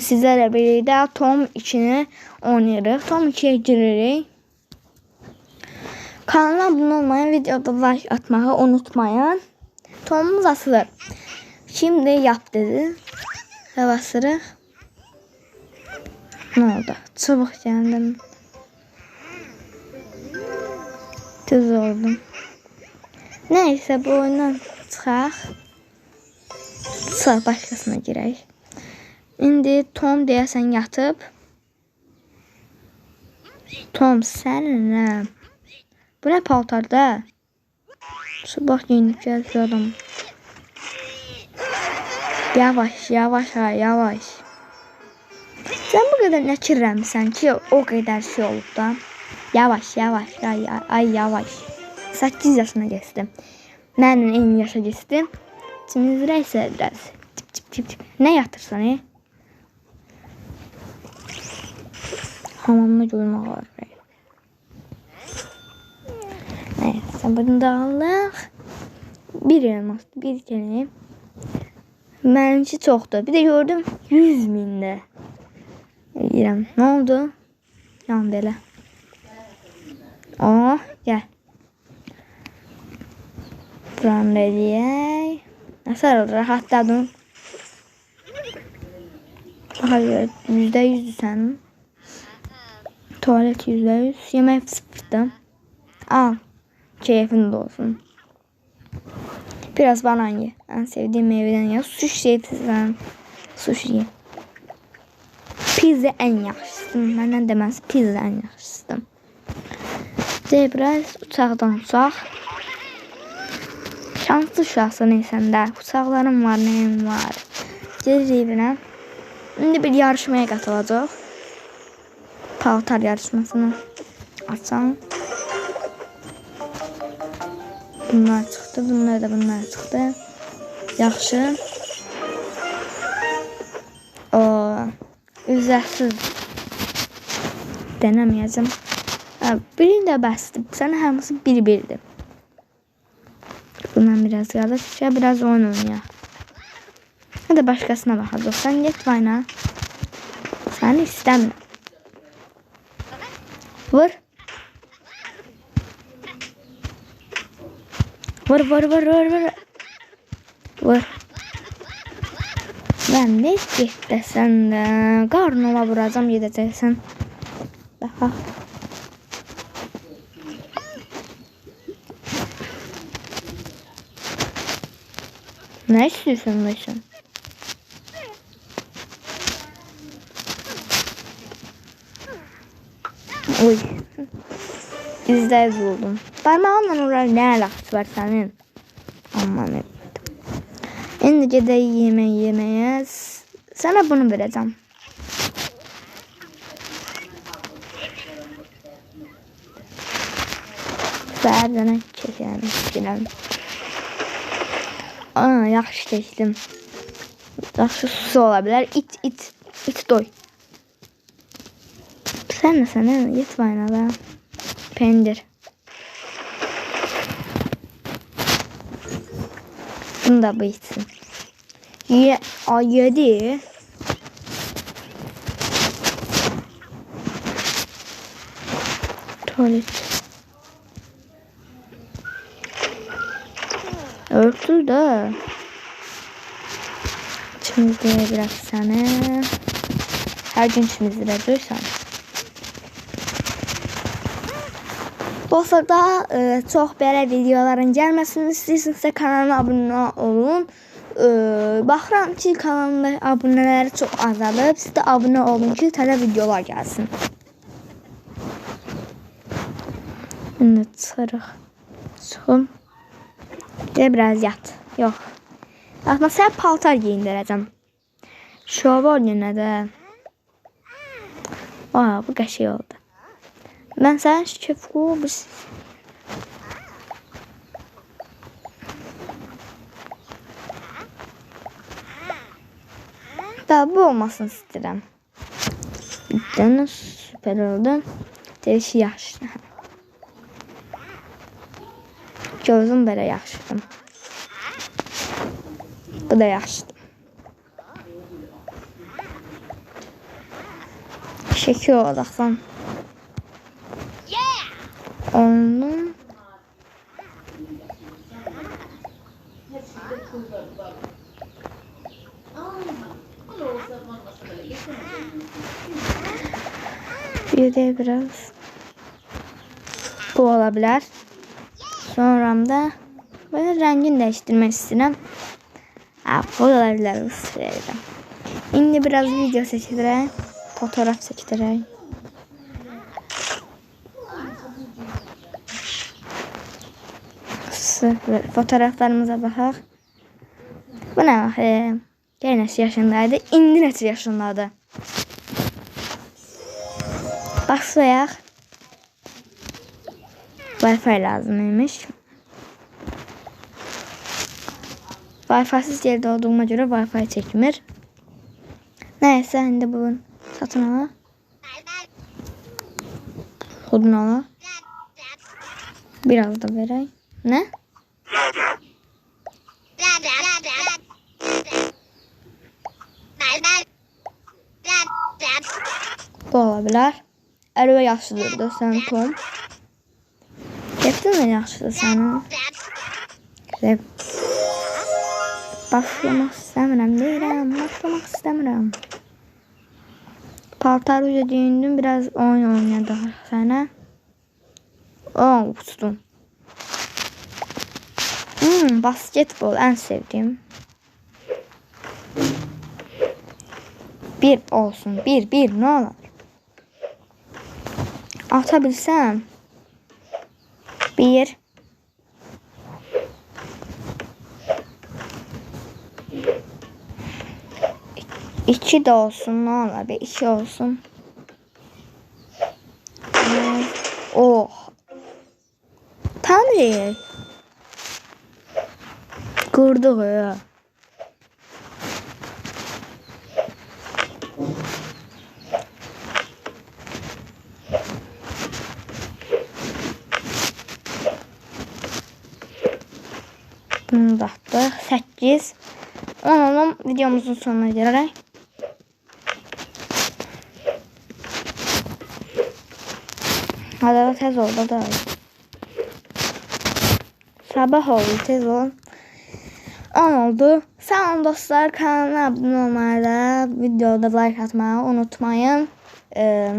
Sizlerle birlikte Tom 2'ni oynayırıq. Tom 2'ye giririk. Kanala abone olmayan videoda like atmayı unutmayın. Tomumuz asılır. Şimdi yap dedi. Ve basırıq. Ne oldu? Çabuk geldim. Düz oldum. Neyse bu oyundan çıxaq. Sonra başqasına girək. İndi Tom deyəsən yatıb. Tom sən nə? Bu nə paltarda? Sabah giyinib gəldi adam. Yavaş, yavaş ha, yavaş. Sən bu qədər nə kirləmisən ki, o qədər şey olub da. Yavaş, yavaş, ay, ay, yavaş. 8 yaşına keçdim. Mənim eyni yaşa keçdim. İçimizdə isə biraz cip cip cip cip. Nə yatırsan, e? Hamamda gülmək var. Neyse bunu da alıq. Bir elmas, bir kere. Mənimki çoxdur. Bir də gördüm 100 mində. Deyirəm, nə oldu? Yan belə. Oh, gəl. Buranı da eləyək. Nəsər olur, rahatladım. Baxa gör, yüzdə yüzdür sənin. Tuvalet yüzde yüz. Yemek sıfırdım. Al. Keyfin de olsun. Biraz banan ye. En sevdiğim meyveden ye. Sushi yetizden. Sushi ye. Pizza en yaxşısı. Məndən deməz pizza en yaxşısı. De biraz uçaqdan uçaq. Şanslı uşaqsan səndə. Uçaqlarım var, nəyim var. Gedirik evinə. İndi bir yarışmaya qatılacaq paltar yarışmasını açsam. Bunlar çıxdı, bunlar da bunlar çıxdı. Yaxşı. O üzərsiz denəməyəcəm. Birini də bəsdir. Sən hamısı bir-birdir. Bundan biraz qalır. Şöyle biraz oyun oynayaq. Hadi başkasına baxacaq. Sən get vayna. Səni istəmirəm. Vur. Vur vur vur vur vur. Vur. Ben ne istesen de karnıma vuracağım gideceksin. Daha. Ne istiyorsun Mışın? Uy. İzle yüz oldum. Parmağımla oraya ne alakası var senin? Aman evet. Şimdi gedək yemək yeməyə. Sana bunu vereceğim. Səhərdən keçirəm, keçirəm. Aa, yaxşı keçdim. Yaxşı su ola bilər. İt, it doy. Sen de sana yet vayna be. Pendir. Bunu da bu içsin. Ye, a, yedi. Tuvalet. Örtül de. Çimizliğe biraz sana. Her gün çimizliğe duysan. Dostlar daha e, çox belə videoların gəlməsini istəyirsinizsə kanalıma abunə olun. E, baxıram ki, kanalımda abunələri çox azalıb. Siz də abunə olun ki, təzə videolar gəlsin. İndi çıxırıq. Çıxım. Bir biraz yat. Yox. Atma sən paltar geyindirəcəm. Şova yenə də. Aa, bu qəşəng oldu. Ben sen şef kovabız. Daha bu olmasın istedim. Bir süper oldu. Değişi yaxşı. Gözüm belə yaxşıdır. Bu da yaxşıdır. Çekiyor odaklan. Onun bir de biraz bu olabilir. Sonra da böyle rengini değiştirmek istedim. Ha, bu olabilir. Şimdi biraz video seçtireyim. Fotoğraf seçtireyim. Fotoğraflarımıza bakaq. Bu nə baxı? Gəl neçə yaşındaydı? İndi neçə yaşındadır? Başlayaq. Wi-Fi lazım imiş. Wi-Fi'siz yerde olduğuma göre Wi-Fi çekmir. Neyse şimdi bugün satın ala. Odun ala. Biraz da vereyim. Ne? Bu olabilir. Əlvə yaxşıdırdı sən Tom. Getdin mi yaxşıdır sənin? Güzel. Başlamaq istəmirəm deyirəm. Başlamaq istəmirəm. Paltar uca giyindim. Biraz oyun oynayadıq sənə. Aa uçdum. Hmm, basketbol en sevdiğim. Bir olsun. Bir, bir ne olur. Atabilsem. Bir. İki de olsun ne olur. Bir iki olsun. Oh. Tanrı. Kurduk ya. Bunu da attık. 8. 10 olalım. Videomuzun sonuna gelerek. Hadi tez oldu da. Sabah oldu tez ol. 10 oldu. Sağ olun dostlar. Kanala abone olmayı da videoda like atmayı unutmayın. Ee,